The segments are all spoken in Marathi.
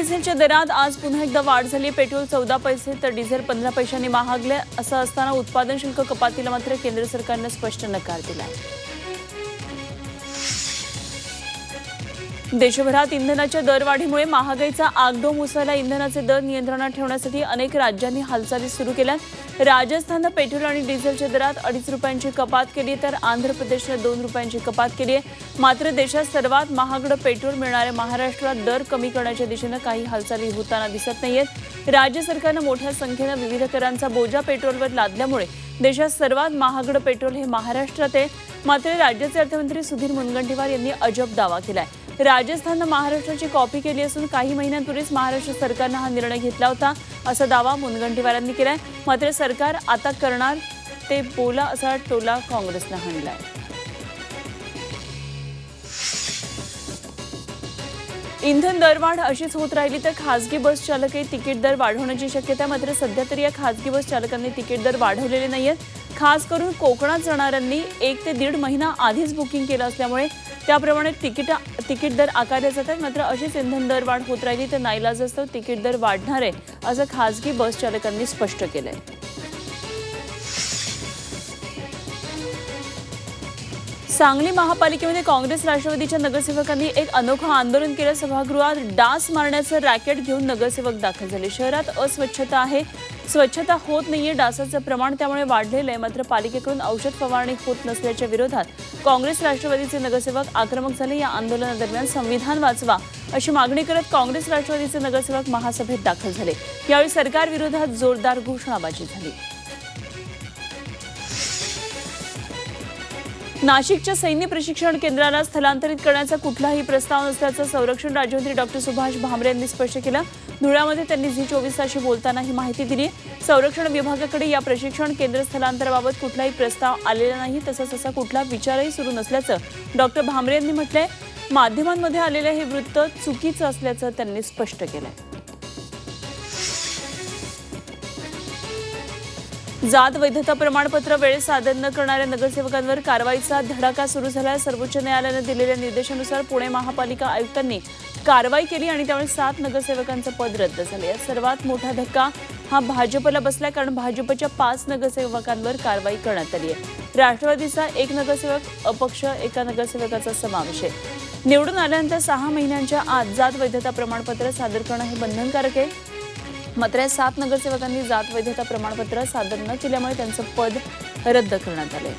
डिझेलच्या दरात आज पुन्हा एकदा वाढ झाली. पेट्रोल चौदा पैसे तर डिझेल पंधरा पैशांनी महागले. असं असताना उत्पादन शुल्क कपातीला मात्र केंद्र सरकारनं स्पष्ट नकार दिला देशभरात इंधनाच्या दरवाढीमुळे महागाईचा आगडोम उसळला. इंधनाचे दर नियंत्रणात ठेवण्यासाठी अनेक राज्यांनी हालचाली सुरू केल्या राजस्थाननं पेट्रोल आणि डिझेलच्या दरात अडीच रुपयांची कपात केली तर आंध्र प्रदेशनं दोन रुपयांची कपात केली आहे. मात्र देशात सर्वात महागडं पेट्रोल मिळणाऱ्या महाराष्ट्रात दर कमी करण्याच्या दिशेनं काही हालचाली होताना दिसत नाहीयेत. राज्य सरकारनं मोठ्या संख्येनं विविध करांचा बोजा पेट्रोलवर लादल्यामुळे देशात सर्वात महागडं पेट्रोल हे महाराष्ट्रात आहे. मात्र राज्याचे अर्थमंत्री सुधीर मुनगंटीवार यांनी अजब दावा केला आहे राजस्थाननं महाराष्ट्राची कॉपी केली असून काही महिन्यांपूर्वीच महाराष्ट्र सरकारनं हा निर्णय घेतला होता असा दावा मुनगंटीवारांनी केलाय मात्र सरकार आता करणार ते बोला असा टोला काँग्रेसनं हाणलाय इंधन दरवाढ अशीच होत राहिली तर खासगी बस चालकही तिकीट दर वाढवण्याची शक्यता आहे. मात्र सध्या तरी या खासगी बस चालकांनी तिकीट दर वाढवलेले नाहीयेत खास करून कोकणात जाणाऱ्यांनी एक ते दीड महिना आधीच बुकिंग केलं असल्यामुळे त्याप्रमाणे तिकीट तिकीट दर आकारले जात आहेत मात्र अशीच इंधन दर वाढ होत राहिली तर नाईलाजास्तव तिकीट दर वाढणार आहे असं खासगी बस चालकांनी स्पष्ट केलंय. सांगली महापालिकेमध्ये काँग्रेस राष्ट्रवादीच्या नगरसेवकांनी एक अनोखं आंदोलन केलं. सभागृहात डास मारण्याचं रॅकेट घेऊन नगरसेवक दाखल झाले. शहरात अस्वच्छता आहे स्वच्छता होत नाहीये डासाचं प्रमाण त्यामुळे वाढलेलं आहे मात्र पालिकेकडून औषध फवारणी होत नसल्याच्या विरोधात काँग्रेस राष्ट्रवादीचे नगरसेवक आक्रमक झाले. या आंदोलनादरम्यान संविधान वाचवा अशी मागणी करत काँग्रेस राष्ट्रवादीचे नगरसेवक महासभेत दाखल झाले. यावेळी सरकारविरोधात जोरदार घोषणाबाजी झाली. नाशिकच्या सैन्य प्रशिक्षण केंद्राला स्थलांतरित करण्याचा कुठलाही प्रस्ताव नसल्याचं संरक्षण राज्यमंत्री डॉक्टर सुभाष भामरे यांनी स्पष्ट केलं. धुळ्यामध्ये त्यांनी झी चोवीस ताशी बोलताना ही माहिती दिली. संरक्षण विभागाकडे या प्रशिक्षण केंद्र स्थलांतराबाबत कुठलाही प्रस्ताव आलेला नाही. तसंच असा कुठला विचारही सुरू नसल्याचं डॉक्टर भामरे यांनी म्हटलंय. माध्यमांमध्ये आलेलं हे वृत्त चुकीचं असल्याचं त्यांनी स्पष्ट केलंय. जात वैधता प्रमाणपत्र वेळेत सादर न करणाऱ्या नगरसेवकांवर कारवाईचा धडाका सुरू झाला. सर्वोच्च न्यायालयानं दिलेल्या निर्देशानुसार पुणे महापालिका आयुक्तांनी कारवाई केली आणि त्यामुळे सात नगरसेवकांचं पद रद्द झाले. यात सर्वात मोठा धक्का हा भाजपला बसला कारण भाजपच्या पाच नगरसेवकांवर कारवाई करण्यात आली आहे. राष्ट्रवादीचा एक नगरसेवक अपक्ष एका नगरसेवकाचा समावेश आहे. निवडून आल्यानंतर सहा महिन्यांच्या आत जात वैधता प्रमाणपत्र सादर करणं हे बंधनकारक आहे. मात्र या सात नगरसेवकांनी जात वैधता प्रमाणपत्र सादर न केल्यामुळे त्यांचं पद रद्द करण्यात आले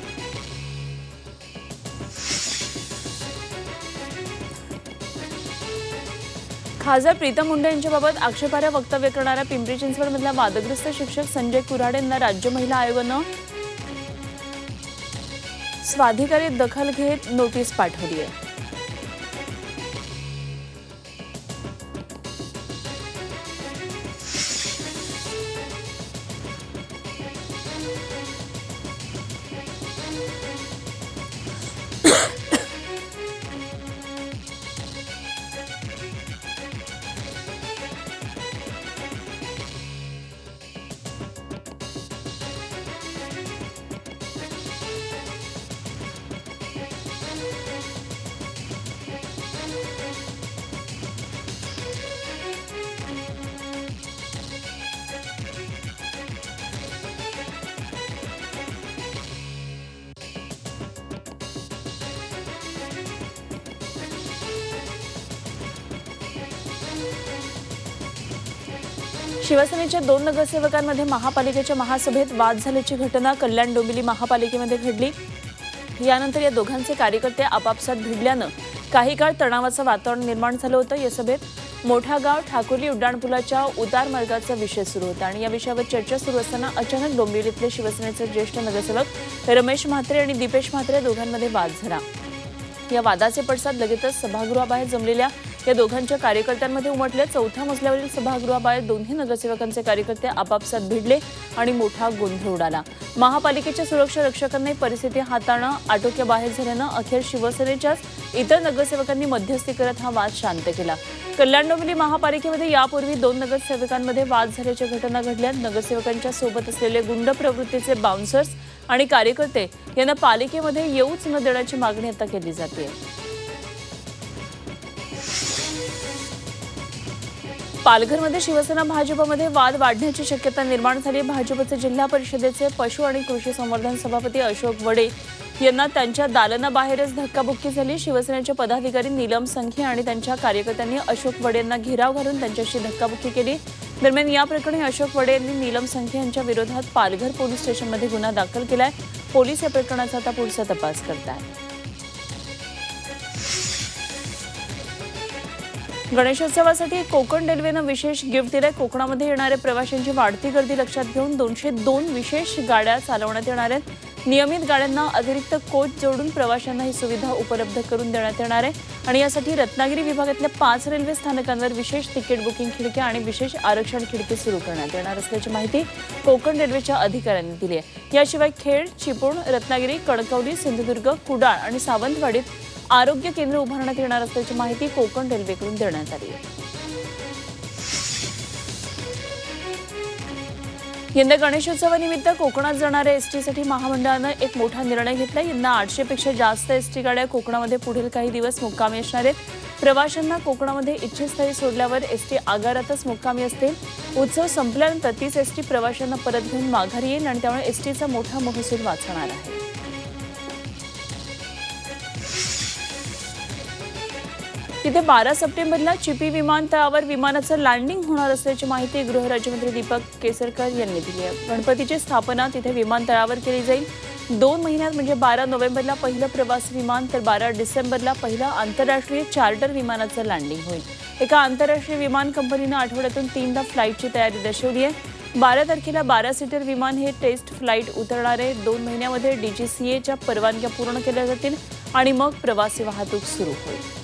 खासदार प्रीतम मुंडे यांच्याबाबत आक्षेपार्ह वक्तव्य करणाऱ्या पिंपरी चिंचवडमधल्या वादग्रस्त शिक्षक संजय कुऱ्हाडे यांना राज्य महिला आयोगानं स्वाधिकारीत दखल घेत नोटीस पाठवली आहे शिवसेनेच्या दोन नगरसेवकांमध्ये महापालिकेच्या महासभेत वाद झाल्याची घटना कल्याण डोंबिवली महापालिकेमध्ये घडली. यानंतर या दोघांचे कार्यकर्ते आपापसात भिडल्यानं काही काळ तणावाचं वातावरण निर्माण झालं होतं. या सभेत मोठा गाव ठाकुर्ली उड्डाणपुलाच्या उतार मार्गाचा विषय सुरू होता आणि या विषयावर चर्चा सुरू असताना अचानक डोंबिवलीतले शिवसेनेचे ज्येष्ठ नगरसेवक रमेश म्हात्रे आणि दीपेश म्हात्रे दोघांमध्ये वाद झाला. या वादाचे पडसाद लगेचच सभागृहाबाहेर जमलेल्या या दोघांच्या कार्यकर्त्यांमध्ये उमटले. चौथ्या मजल्यावरील सभागृहाबाहेर दोन्ही नगरसेवकांचे कार्यकर्ते आपापसात भिडले आणि मोठा गोंधळ उडाला. महापालिकेच्या सुरक्षा रक्षकांनी परिस्थिती हाताळणं आटोक्याबाहेर झाल्यानं अखेर शिवसेनेच्याच इतर नगरसेवकांनी मध्यस्थी करत हा वाद शांत केला. कल्याण डोंबिवली महापालिकेमध्ये यापूर्वी दोन नगरसेवकांमध्ये वाद झाल्याच्या घटना घडल्या. नगरसेवकांच्या सोबत असलेले गुंड प्रवृत्तीचे बाउन्सर्स आणि कार्यकर्ते यांना पालिकेमध्ये येऊच न देण्याची मागणी आता केली जाते पालघरमध्ये शिवसेना भाजपमध्ये वाद वाढण्याची शक्यता निर्माण झाली. भाजपचे जिल्हा परिषदेचे पशु आणि कृषी संवर्धन सभापती अशोक वडे यांना त्यांच्या दालनाबाहेरच धक्काबुक्की झाली. शिवसेनेचे पदाधिकारी नीलम संखे आणि त्यांच्या कार्यकर्त्यांनी अशोक वडे यांना घेराव घालून त्यांच्याशी धक्काबुक्की केली. दरम्यान या प्रकरणी अशोक वडे यांनी नीलम संखे यांच्या विरोधात पालघर पोलीस स्टेशनमध्ये गुन्हा दाखल केलाय. पोलीस या प्रकरणाचा आता पुढचा तपास करत आहेत गणेशोत्सवासाठी कोकण रेल्वेनं विशेष गिफ्ट दिलंय. कोकणामध्ये येणाऱ्या प्रवाशांची वाढती गर्दी लक्षात घेऊन दोनशे दोन विशेष गाड्या चालवण्यात येणार आहेत. नियमित गाड्यांना अतिरिक्त कोच जोडून प्रवाशांना ही सुविधा उपलब्ध करून देण्यात येणार आहे. आणि यासाठी रत्नागिरी विभागातल्या पाच रेल्वे स्थानकांवर विशेष तिकीट बुकिंग खिडक्या आणि विशेष आरक्षण खिडकी सुरू करण्यात येणार असल्याची माहिती कोकण रेल्वेच्या अधिकाऱ्यांनी दिली आहे. याशिवाय खेड चिपळूण रत्नागिरी कणकवली सिंधुदुर्ग कुडाळ आणि सावंतवाडीत आरोग्य केंद्र उभारण्यात येणार असल्याची माहिती कोकण रेल्वेकडून देण्यात आली आहे. यंदा गणेशोत्सवानिमित्त कोकणात जाणाऱ्या एसटीसाठी महामंडळानं एक मोठा निर्णय घेतला यंदा आठशेपेक्षा जास्त एसटी गाड्या कोकणामध्ये पुढील काही दिवस मुक्कामी असणार आहेत. प्रवाशांना कोकणामध्ये इच्छितस्थळी सोडल्यावर एसटी आगारातच मुक्कामी असतील. उत्सव संपल्यानंतर तीच एसटी प्रवाशांना परत घेऊन माघारी येईल आणि त्यामुळे एसटीचा मोठा महसूल वाचणार आहे. तिथे बारा सप्टेंबरला चिपी विमानतळावर विमानाचं लँडिंग होणार असल्याची माहिती गृहराज्यमंत्री दीपक केसरकर यांनी दिली आहे. गणपतीची स्थापना तिथे विमानतळावर केली जाईल. दोन महिन्यात म्हणजे बारा नोव्हेंबरला पहिलं प्रवासी विमान तर बारा डिसेंबरला पहिलं आंतरराष्ट्रीय चार्टर विमानाचं लँडिंग होईल. एका आंतरराष्ट्रीय विमान कंपनीनं आठवड्यातून तीनदा फ्लाईटची तयारी दर्शवली आहे. बारा तारखेला बारा सीटर विमान हे टेस्ट फ्लाईट उतरणार आहे. दोन महिन्यामध्ये डीजीसीएच्या परवानग्या पूर्ण केल्या जातील आणि मग प्रवासी वाहतूक सुरू होईल.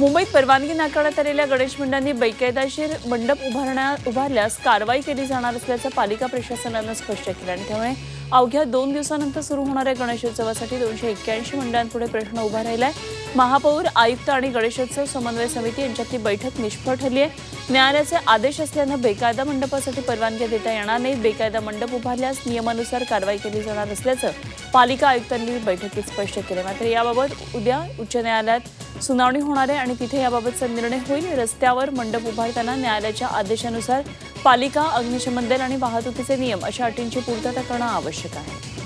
मुंबईत परवानगी नाकारण्यात आलेल्या गणेश मंडळांनी बेकायदेशीर मंडप उभारण्या उभारल्यास कारवाई केली जाणार असल्याचं पालिका प्रशासनानं स्पष्ट केलं आणि त्यामुळे अवघ्या दोन दिवसानंतर सुरू होणाऱ्या गणेशोत्सवासाठी दोनशे एक्क्याऐंशी मंडळांपुढे प्रश्न उभा राहिला आहे महापौर आयुक्त आणि गणेशोत्सव समन्वय समिती यांच्यातली बैठक निष्फळ ठरली आहे न्यायालयाचे आदेश असल्यानं बेकायदा मंडपासाठी परवानग्या देता येणार नाहीत बेकायदा मंडप उभारल्यास नियमानुसार कारवाई केली जाणार असल्याचं पालिका आयुक्तांनी बैठकीत स्पष्ट केले. मात्र याबाबत उद्या उच्च न्यायालयात सुनावणी होणार आहे आणि तिथे याबाबतचा निर्णय होईल. रस्त्यावर मंडप उभारताना न्यायालयाच्या आदेशानुसार पालिका अग्निशमन दल आणि वाहतुकीचे नियम अशा अटींची पूर्तता करणं आवश्यक आहे.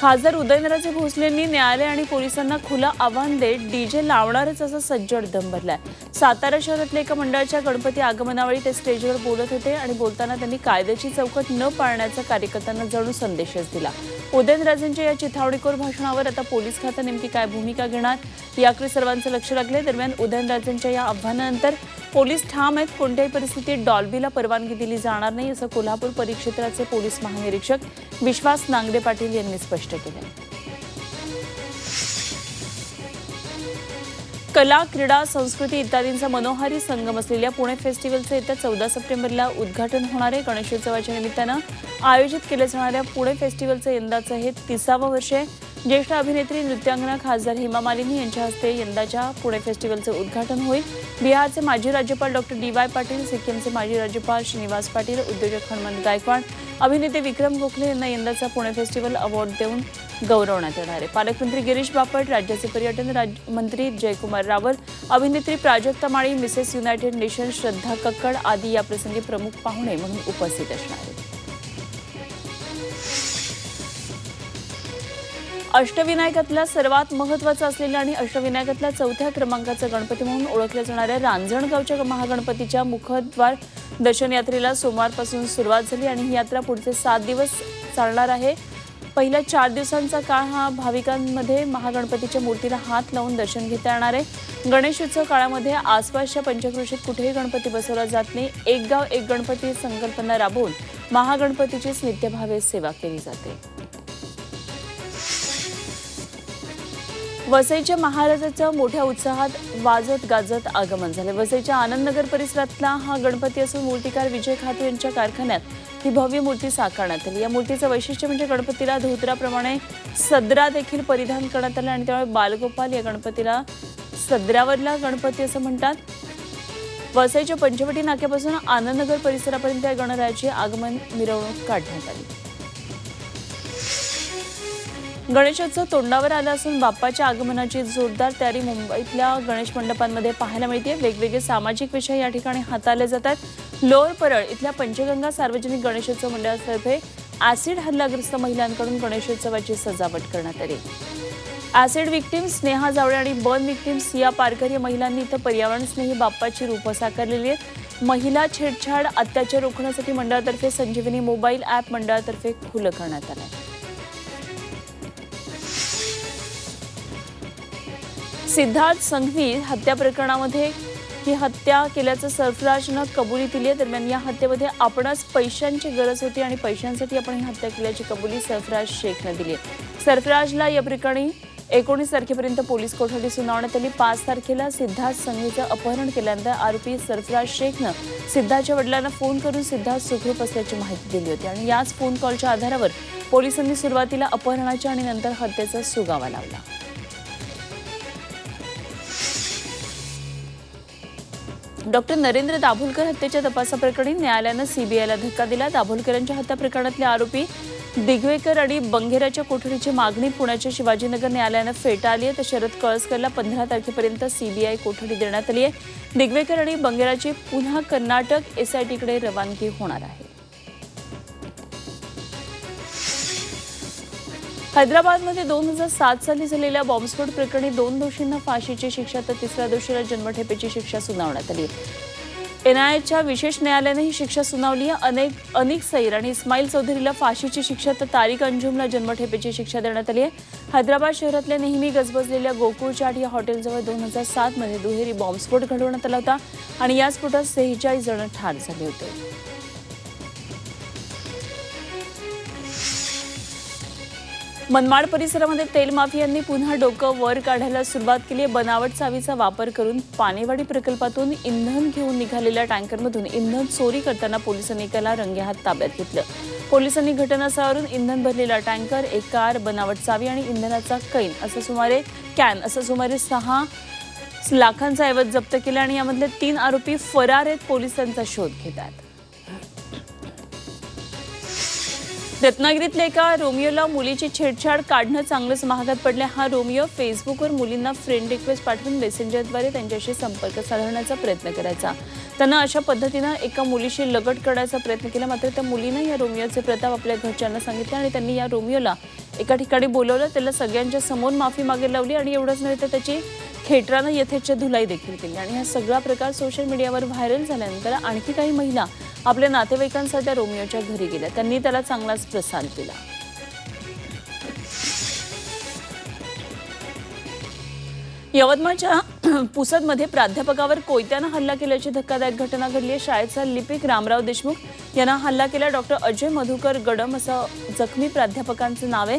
खासदार उदयनराजे भोसलेंनी न्यायालय आणि पोलिसांना खुलं आव्हान देत डीजे लावणारच असा सज्जड दम भरलाय. सातारा शहरातल्या एका मंडळाच्या गणपती आगमनावेळी ते स्टेजवर बोलत होते आणि बोलताना त्यांनी कायद्याची चौकट न पाळण्याचा कार्यकर्त्यांना जणू संदेशच दिला. उदयनराजेंच्या या चिथावणीखोर भाषणावर आता पोलीस खातं नेमकी काय भूमिका घेणार याकडे सर्वांचं लक्ष लागले दरम्यान उदयनराजेंच्या या आव्हानानंतर पोलीस ठाम आहेत. कोणत्याही परिस्थितीत डॉल्बीला परवानगी दिली जाणार नाही असं कोल्हापूर परिक्षेत्राचे पोलीस महानिरीक्षक विश्वास नांगडे पाटील यांनी स्पष्ट केलं. कला क्रीडा संस्कृती इत्यादींचा मनोहारी संगम असलेल्या पुणे फेस्टिवलचं येत्या चौदा सप्टेंबरला उद्घाटन होणार आहे. गणेशोत्सवाच्या निमित्तानं आयोजित केल्या जाणाऱ्या पुणे फेस्टिवलचं यंदाचं हे तिसावं वर्ष आहे. ज्येष्ठ अभिनेत्री नृत्यांगना खासदार हेमा मालिनी यांच्या हस्ते यंदाच्या पुणे फेस्टिवलचं उद्घाटन होईल. बिहारचे माजी राज्यपाल डॉक्टर डी वाय पाटील सिक्कीमचे माजी राज्यपाल श्रीनिवास पाटील उद्योजक हनुमंत गायकवाड अभिनेते विक्रम गोखले यांना यंदाचा पुणे फेस्टिवल अवॉर्ड देऊन गौरवण्यात येणार आहे. पालकमंत्री गिरीश बापट राज्याचे पर्यटन राज- मंत्री जयकुमार रावल अभिनेत्री Prajakta Mali Mrs United Nation Shraddha Kakkad आदी याप्रसंगी प्रमुख पाहुणे म्हणून उपस्थित असणार आहेत. अष्टविनायकातला सर्वात महत्त्वाचा असलेला आणि अष्टविनायकातल्या चौथ्या क्रमांकाचा गणपती म्हणून ओळखल्या जाणाऱ्या रांजणगावच्या महागणपतीच्या मुखद्वार दर्शन यात्रेला सोमवारपासून सुरुवात झाली आणि ही यात्रा पुढचे सात दिवस चालणार आहे. पहिल्या चार दिवसांचा काळ हा भाविकांमध्ये महागणपतीच्या मूर्तीला हात लावून दर्शन घेता येणार आहे. गणेशोत्सव काळामध्ये आसपासच्या पंचकृषीत कुठेही गणपती बसवला जात नाही. एक गाव एक गणपती संकल्पना राबवून महागणपतीचीच नित्यभावे सेवा केली जाते. वसईच्या महाराजाचं मोठ्या उत्साहात वाजत गाजत आगमन झाले. वसईच्या आनंदनगर परिसरातला हा गणपती असून मूर्तिकार विजय खाते यांच्या कारखान्यात ही भव्य मूर्ती साकारण्यात आली. या मूर्तीचं वैशिष्ट्य म्हणजे गणपतीला धोत्राप्रमाणे सदरा देखील परिधान करण्यात आला आणि त्यामुळे बालगोपाल या गणपतीला सदरावरला गणपती असं म्हणतात. वसईच्या पंचवटी नाक्यापासून आनंदनगर परिसरापर्यंत या गणरायाची आगमन मिरवणूक काढण्यात आली. गणेशोत्सव तोंडावर आला असून बाप्पाच्या आगमनाची जोरदार तयारी मुंबईतल्या गणेश मंडपांमध्ये पाहायला मिळते. वेगवेगळे सामाजिक विषय या ठिकाणी हाताळले जातात लोअर परळ इथल्या पंचगंगा सार्वजनिक गणेशोत्सव मंडळातर्फे ऍसिड हल्लाग्रस्त महिलांकडून गणेशोत्सवाची सजावट करण्यात आली. ऍसिड विक्टिम्स स्नेहा जावळे आणि बर्न विक्टिम्स या पारकर या महिलांनी इथं पर्यावरणस्नेही बाप्पाची रूपं साकारलेली आहेत. महिला छेडछाड अत्याचार रोखण्यासाठी मंडळातर्फे संजीवनी मोबाईल ॲप मंडळातर्फे खुलं करण्यात आलं आहे सिद्धार्थ संघवी हत्या प्रकरणामध्ये ही हत्या केल्याचं सरफराजनं कबुली दिली आहे. दरम्यान या हत्येमध्ये आपणास पैशांची गरज होती आणि पैशांसाठी आपण ही हत्या केल्याची कबुली सरफराज शेखनं दिली आहे. सरफराजला या प्रकरणी एकोणीस तारखेपर्यंत पोलीस कोठडी सुनावण्यात आली. पाच तारखेला सिद्धार्थ संघवीचं अपहरण केल्यानंतर आरोपी सरफराज शेखनं सिद्धार्थच्या वडिलांना फोन करून सिद्धार्थ सुखरूप असल्याची माहिती दिली होती आणि याच फोन कॉलच्या आधारावर पोलिसांनी सुरुवातीला अपहरणाच्या आणि नंतर हत्येचा सुगावा लावला. डॉक्टर नरेंद्र दाभोलकर हत्येच्या तपासाप्रकरणी न्यायालयानं सीबीआयला धक्का दिला. दाभोलकरांच्या हत्या प्रकरणातले आरोपी दिगवेकर आणि बंगेराच्या कोठडीची मागणी पुण्याच्या शिवाजीनगर न्यायालयानं फेटाळली आहे. तर शरद कळसकरला पंधरा तारखेपर्यंत सीबीआय कोठडी देण्यात आली आहे. दिगवेकर आणि बंगेराची पुन्हा कर्नाटक एसआयटीकडे रवानगी होणार आहे. हैदराबादमध्ये दोन हजार सात साली झालेल्या बॉम्बस्फोट प्रकरणी दोन दोषींना फाशीची शिक्षा तर तिसऱ्या दोषीला जन्मठेपेची शिक्षा सुनावण्यात आली. एनआयएच्या विशेष न्यायालयानं ही शिक्षा सुनावली. आहे अनेक अनिक आणि इस्माईल चौधरीला फाशीची शिक्षा तर तारिक अंजुमला जन्मठेपेची शिक्षा देण्यात आली आहे. हैदराबाद शहरातल्या नेहमी गजबजलेल्या गोकुळ चाट या हॉटेलजवळ दोन हजार सातमध्ये दुहेरी बॉम्बस्फोट घडवण्यात आला होता आणि या स्फोटात सेहेचाळीस जण ठार झाले होते. मनमाड परिसरामध्ये तेल माफियांनी पुन्हा डोकं वर काढायला सुरुवात केली आहे. बनावट चावीचा वापर करून पानेवाडी प्रकल्पातून इंधन घेऊन निघालेल्या टँकरमधून इंधन चोरी करताना पोलिसांनी एकाला रंगेहात ताब्यात घेतलं. पोलिसांनी घटनास्थळावरून इंधन भरलेला टँकर एक कार बनावट चावी आणि इंधनाचा कैन असं सुमारे कॅन असं सुमारे सहा लाखांचा ऐवज जप्त केला आणि यामधले तीन आरोपी फरार आहेत पोलिसांचा शोध घेत रत्नागिरीतल्या एका रोमियोला मुलीची छेडछाड काढणं चांगलंच महागात पडलं हा रोमियो फेसबुकवर मुलींना फ्रेंड रिक्वेस्ट पाठवून मेसेंजरद्वारे त्यांच्याशी संपर्क साधण्याचा प्रयत्न करायचा. त्यांना अशा पद्धतीनं एका मुलीशी लगट करण्याचा प्रयत्न केला. मात्र त्या मुलीनं या रोमियोचे प्रताप आपल्या घरच्यांना सांगितले आणि त्यांनी या रोमियोला एका ठिकाणी बोलवलं. त्याला सगळ्यांच्या समोर माफी मागे लावली आणि एवढंच नव्हे तर त्याची खेटरानं यथेच्छ धुलाई देखील केली. आणि हा सगळा प्रकार सोशल मीडियावर व्हायरल झाल्यानंतर आणखी काही महिला आपल्या नातेवाईकांसह त्या घरी गेल्या. त्यांनी त्याला चांगलाच प्रसाद दिला. यवतमाळच्या पुसदमध्ये प्राध्यापकावर कोयत्यानं हल्ला केल्याची धक्कादायक घटना घडली आहे. शाळेचा लिपिक रामराव देशमुख यांना हल्ला केला. डॉक्टर अजय मधुकर गडम असं जखमी प्राध्यापकांचं नाव आहे.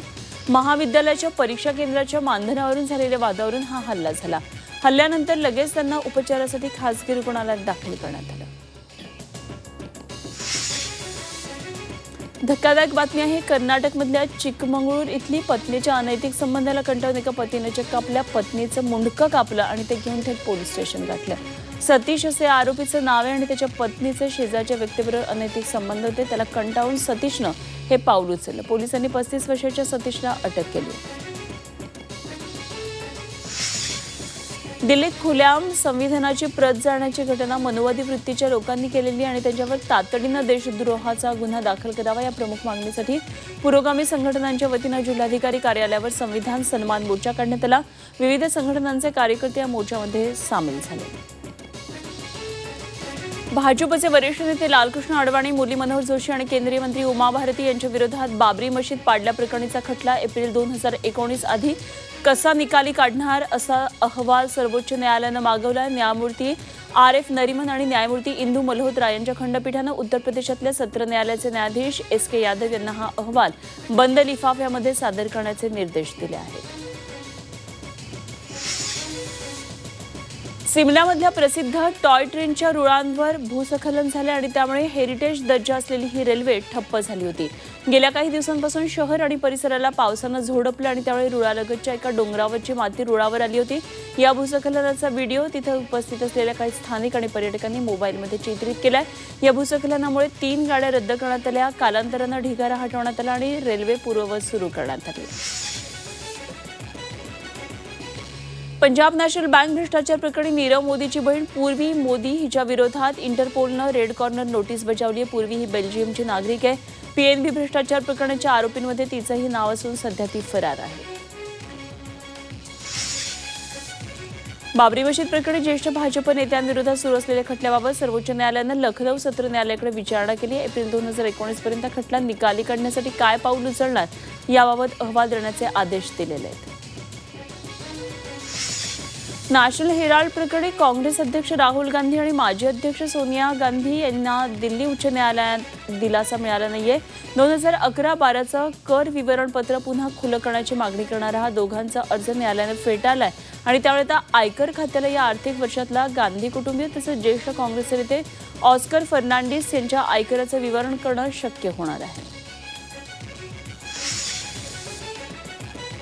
महाविद्यालयाच्या परीक्षा केंद्राच्या मानधनावरून झालेल्या वादावरून हा हल्ला झाला. हल्ल्यानंतर लगेच त्यांना उपचारासाठी खासगी रुग्णालयात दाखल करण्यात आलं. धक्कादायक बातमी आहे कर्नाटकमधल्या चिकमंगळूर इथली पत्नीच्या अनैतिक संबंधाला कंटाळून एका पतीने चक्क आपल्या पत्नीचं मुंडकं कापलं आणि ते घेऊन थेट पोलीस स्टेशन गाठलं. सतीश असे आरोपीचं नाव आहे आणि त्याच्या पत्नीचे शेजारच्या व्यक्तीबरोबर अनैतिक संबंध होते. त्याला कंटाळून सतीशनं हे पाऊल उचललं. पोलिसांनी पस्तीस वर्षाच्या सतीशला अटक केली. दिल्लीत खुल्याम संविधानाची प्रत जाण्याची घटना मनुवादी वृत्तीच्या लोकांनी केलेली आणि त्यांच्यावर तातडीनं देशद्रोहाचा गुन्हा दाखल करावा या प्रमुख मागणीसाठी पुरोगामी संघटनांच्या वतीनं जिल्हाधिकारी कार्यालयावर संविधान सन्मान मोर्चा काढण्यात आला. विविध संघटनांचे कार्यकर्ते या मोर्चामध्ये सामील झाले. भाजपचे वरिष्ठ नेते लालकृष्ण अडवाणी मुरली मनोहर जोशी आणि केंद्रीय मंत्री उमा भारती यांच्या विरोधात बाबरी मशीद पाडल्याप्रकरणीचा खटला एप्रिल दोन हजार एकोणीस आधी कसा निकाली काढणार असा अहवाल सर्वोच्च न्यायालयानं मागवला. न्यायमूर्ती आर एफ नरिमन आणि न्यायमूर्ती इंदू मल्होत्रा यांच्या खंडपीठानं उत्तर प्रदेशातल्या सत्र न्यायालयाचे न्यायाधीश एस के यादव यांना हा अहवाल बंद लिफाफ्यामध्ये सादर करण्याचे निर्देश दिले आहेत. सिमल्यामधल्या प्रसिद्ध टॉय ट्रेनच्या रुळांवर भूस्खलन झाले आणि त्यामुळे हेरिटेज दर्जा असलेली ही रेल्वे ठप्प झाली होती. गेल्या काही दिवसांपासून शहर आणि परिसराला पावसानं झोडपलं आणि त्यामुळे रुळालगतच्या एका डोंगरावरची माती रुळावर आली होती. या भूस्खलनाचा व्हिडिओ तिथं उपस्थित असलेल्या काही स्थानिक आणि पर्यटकांनी मोबाईलमध्ये चित्रित केलाय. या भूस्खलनामुळे तीन गाड्या रद्द करण्यात आल्या कालांतरानं ढिगारा हटवण्यात आला आणि रेल्वे पूर्ववत सुरू करण्यात आली. पंजाब नॅशनल बँक भ्रष्टाचार प्रकरणी नीरव मोदीची बहीण पूर्वी मोदी हिच्या विरोधात इंटरपोलनं रेड कॉर्नर नोटीस बजावली आहे. पूर्वी ही बेल्जियमची नागरिक आहे. पीएनबी भ्रष्टाचार प्रकरणाच्या आरोपींमध्ये तिचंही नाव असून सध्या ती फरार आहे. बाबरी मशीद प्रकरणी ज्येष्ठ भाजप नेत्यांविरोधात सुरू असलेल्या खटल्याबाबत सर्वोच्च न्यायालयानं लखनौ सत्र न्यायालयाकडे विचारणा केली एप्रिल दोन हजार एकोणीस पर्यंत खटला निकाली काढण्यासाठी काय पाऊल उचलणार याबाबत अहवाल देण्याचे आदेश दिलेले आहेत. नॅशनल हेराल्ड प्रकरणी काँग्रेस अध्यक्ष राहुल गांधी आणि माजी अध्यक्ष सोनिया गांधी यांना दिल्ली उच्च न्यायालयात दिलासा मिळाला नाहीये. दोन हजार अकरा बाराचं कर विवरणपत्र पुन्हा खुलं करण्याची मागणी करणारा हा दोघांचा अर्ज न्यायालयानं फेटाळलाय. आणि त्यामुळे आता आयकर खात्याला या आर्थिक वर्षातला गांधी कुटुंबीय तसंच ज्येष्ठ काँग्रेस नेते ऑस्कर फर्नांडिस यांच्या आयकराचं विवरण करणं शक्य होणार आहे.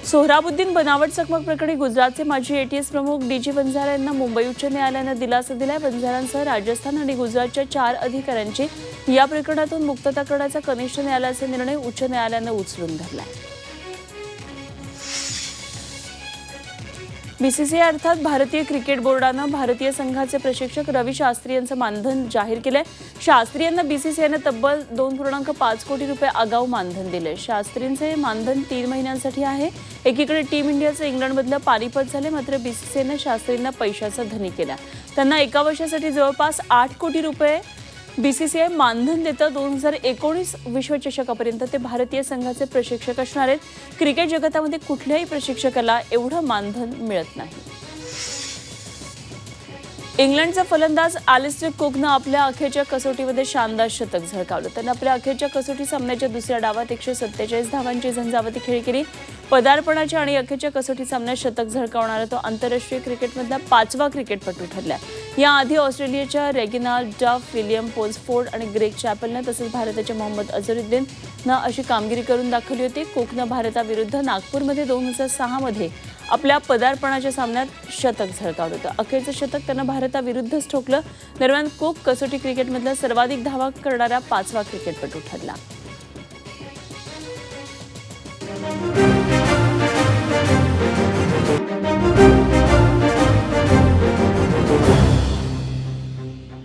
सोहराबुद्दीन बनावट चकमक प्रकरणी गुजरातचे माजी एटीएस प्रमुख डी जी बंजारा यांना मुंबई उच्च न्यायालयानं दिलासा दिलाय. बंजारांसह राजस्थान आणि गुजरातच्या चार अधिकाऱ्यांची या प्रकरणातून मुक्तता करण्याचा कनिष्ठ न्यायालयाचा निर्णय उच्च न्यायालयानं उचलून धरलाय. बीसीसीआय अर्थात भारतीय क्रिकेट बोर्डानं भारतीय संघाचे प्रशिक्षक रवी शास्त्री यांचं मानधन जाहीर केलंय. शास्त्री यांना बीसीसीआयनं तब्बल दोन पूर्णांक पाच कोटी रुपये आगाऊ मानधन दिले शास्त्रींचे मानधन तीन महिन्यांसाठी आहे. एकीकडे टीम इंडियाचं इंग्लंडमधलं पानिपत झाले मात्र बीसीसीआयनं शास्त्रींना पैशाचा धनी केला त्यांना एका वर्षासाठी जवळपास आठ कोटी रुपये बीसीसीआय मानधन देतं. दोन हजार एकोणीस विश्वचषकापर्यंत ते भारतीय संघाचे प्रशिक्षक असणार आहेत. क्रिकेट जगतामध्ये कुठल्याही प्रशिक्षकाला एवढं मानधन मिळत नाही. इंग्लंडचा फलंदाज आलिस्टर कुकनं आपल्या अखेरच्या कसोटीमध्ये शानदार शतक झळकावलं. त्यानं आपल्या अखेरच्या कसोटी सामन्याच्या दुसऱ्या डावात एकशे सत्तेचाळीस धावांची झंझावती खेळी केली. पदार्पणाच्या आणि अखेरच्या कसोटी सामन्यात शतक झळकावणारा तो आंतरराष्ट्रीय क्रिकेटमधला पाचवा क्रिकेटपटू ठरला. याआधी ऑस्ट्रेलियाच्या रेगिनाल्ड डफ विलियम पोन्सफोर्ड आणि ग्रेग चॅपलनं तसंच भारताच्या मोहम्मद अझरुद्दीननं अशी कामगिरी करून दाखवली होती. कोकनं भारताविरुद्ध नागपूरमध्ये दोन हजार सहामध्ये आपल्या पदार्पणाच्या सामन्यात शतक झळकावलं होतं. अखेरचं शतक त्यानं भारताविरुद्धच ठोकलं. दरम्यान कोक कसोटी क्रिकेटमधला सर्वाधिक धावा करणारा पाचवा क्रिकेटपटू ठरला.